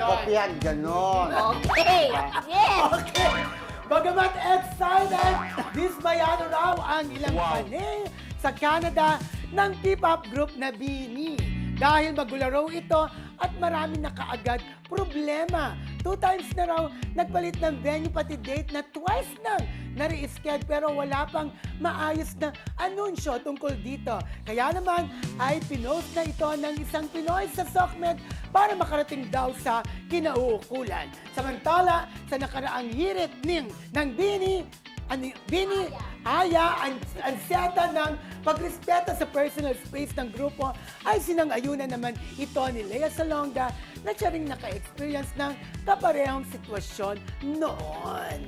Yun. Kopyahan, ganon. Okay. Yes. Okay. Bagamat excited, dismayado raw ang ilang panay sa Canada ng K-pop group na BINI. Dahil magulo raw ito at marami na kaagad problema. Two times na raw nagpalit ng venue pati date na twice nang nare-schedule pero wala pang maayos na anunsyo tungkol dito. Kaya naman ay pinost na ito ng isang Pinoy sa SOCMED para makarating daw sa kinauukulan. Samantala, sa nakaraang hirit ning ng Bini, ani, Bini, Aya, ang anseta ng pagrespeto sa personal space ng grupo ay sinang-ayunan naman ito ni Lea Salonga na siya rin naka-experience ng kaparehong sitwasyon noon.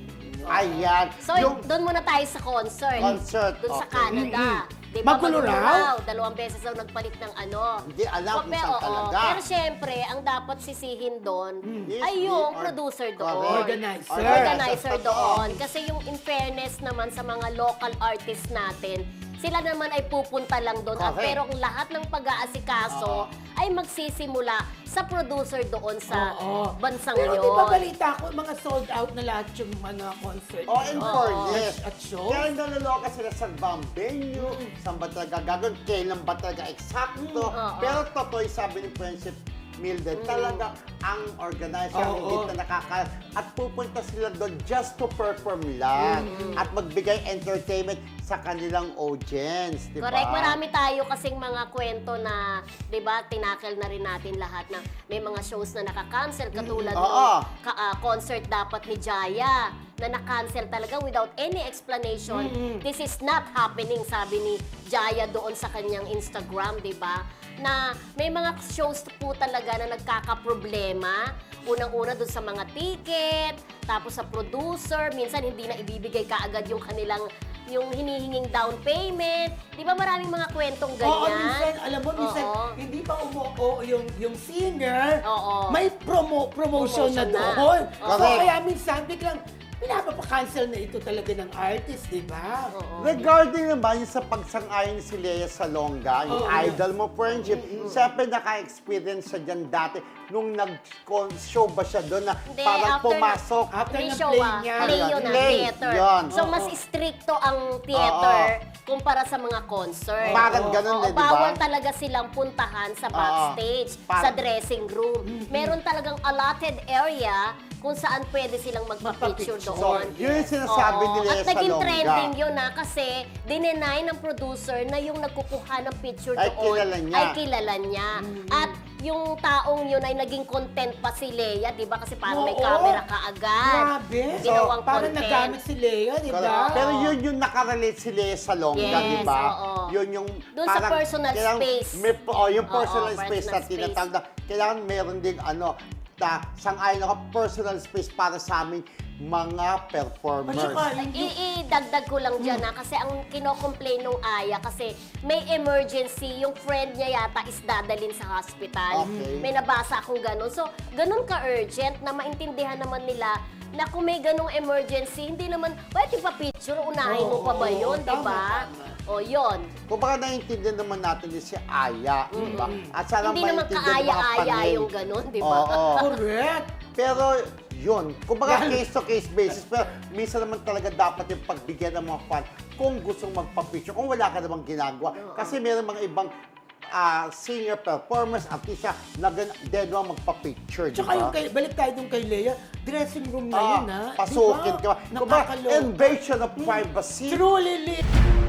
Ayan. So, doon muna tayo sa concert. Concert, Doon sa okay. Canada. Di ba? Magulo raw? Dalawang beses daw nagpalit ng ano. Hindi alam kung Pero, saan oo. talaga. Pero syempre, ang dapat sisihin doon Yes, ay yung or- producer Correct. doon. Organizer. Organizer doon. Kasi yung in fairness naman sa mga local artists natin, sila naman ay pupunta lang doon. At pero kung lahat ng pag-aasikaso ay magsisimula sa producer doon sa Oo. bansang Pero yun. di ba balita ko, mga sold out na lahat yung mga concert. Oh, in nyo? fairness. At show? Kaya naloloka sila sa bang venue, saan ba talaga gagawin, kailan ba talaga eksakto. oo. Pero totoo yung sabi ni Friendship Mildred, talaga ang organizer Oo. hindi na nakaka... At pupunta sila doon just to perform lang. At magbigay entertainment sa kanilang audience, di ba? Correct. Marami tayo kasing mga kwento na, di ba, tinakel na rin natin lahat na may mga shows na naka-cancel katulad Mm, ng oo. ka- ah, concert dapat ni Jaya na na-cancel talaga without any explanation. This is not happening, sabi ni Jaya doon sa kanyang Instagram, di ba? Na may mga shows po talaga na nagkakaproblema. Unang-una doon sa mga ticket, tapos sa producer, minsan hindi na ibibigay kaagad yung kanilang yung hinihinging down payment. Di ba maraming mga kwentong ganyan? Oo, minsan, alam mo, minsan, Oo. hindi pa umuo yung, yung singer, Oo. may promo, promotion, na Promotion na. doon. So, kaya minsan, biglang, pinapapa-cancel na ito talaga ng artist, di ba? Oo. Regarding naman yung sa pagsang-ayon ni si Lea Salonga, yung Oo. idol mo, friendship, siyempre naka-experience siya dyan dati nung nag-show ba siya doon na Hindi, parang after- pumasok. After May ng play ah. niya. Play yun ah, Play, theater. yun. So, Oo. mas stricto ang theater kumpara sa mga concert. Parang ganun Oo, eh, di ba? Bawal talaga silang puntahan sa backstage, Parang- sa dressing room. Meron talagang allotted area kung saan pwede silang magpa-picture Magpa-picture. doon. So, yun yung sinasabi Oo. ni Lea At naging Salonga. trending yun na kasi dinenay ng producer na yung nagkukuha ng picture Ay, doon kilala niya. ay kilala niya. At yung taong yun ay naging content pa si Lea, di ba? Kasi parang may Oo. camera ka agad. Grabe. Ginawang Parang content. nagamit si Lea, di ba? Pero yun yung nakarelate si Lea Salonga, Yes, di ba? oo. Yun yung Dun sa personal space. May, oh, yung Oo, personal space na personal space. tinatawag na kailangan meron ding ano, ta, sang-ayon ako, personal space para sa aming mga performers. At saka, yung- I- idagdag ko lang dyan na kasi ang kinocomplain nung Aya kasi may emergency, yung friend niya yata is dadalin sa hospital. Okay. May nabasa akong ganun. So, ganun ka-urgent na maintindihan naman nila na kung may ganung emergency, hindi naman, pwede pa picture, unahin mo pa ba yun, di tama, ba? O, yun. Kung baka naiintindihan naman natin din si Aya, di ba? At sana Hindi naman maintindihan ng mga kaaya-aya panay. yung ganun, di ba? Oo. correct. Pero yun, kumbaga case to case basis, pero minsan naman talaga dapat yung pagbigyan ng mga fan kung gustong magpa-picture, kung wala ka namang ginagawa. Kasi meron mga ibang ah, singer, performers, artista na gan- dead magpa-picture, di Tsaka yung ba? kay, balik tayo dun kay Lea, dressing room na Ah, yun, ha? pasukin Diba? ka. Kumbaga, Nakakaloka. invasion of privacy. Truly, Lea.